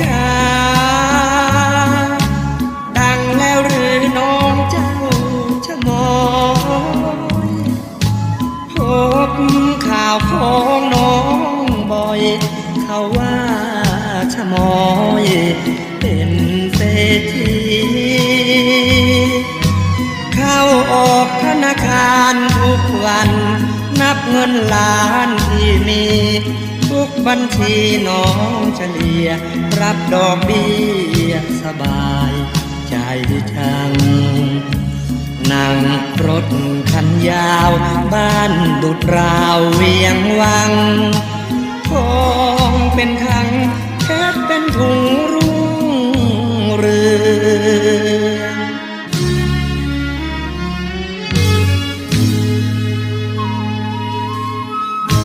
จ๋าดังแล้วหรือน้องเจ้าชะมอยพบข่าวของน้องบ่อย เขาว่าชะมอยเป็นเศรษฐีเข้าออกธนาคารทุกวัน นับเงินล้านที่มี บัญชีน้องเฉลี่ย รับดอกเบี้ยสบายใจจังนั่งรถคันยาว บ้านดุดราวเวียงวังคงเป็นครั้ง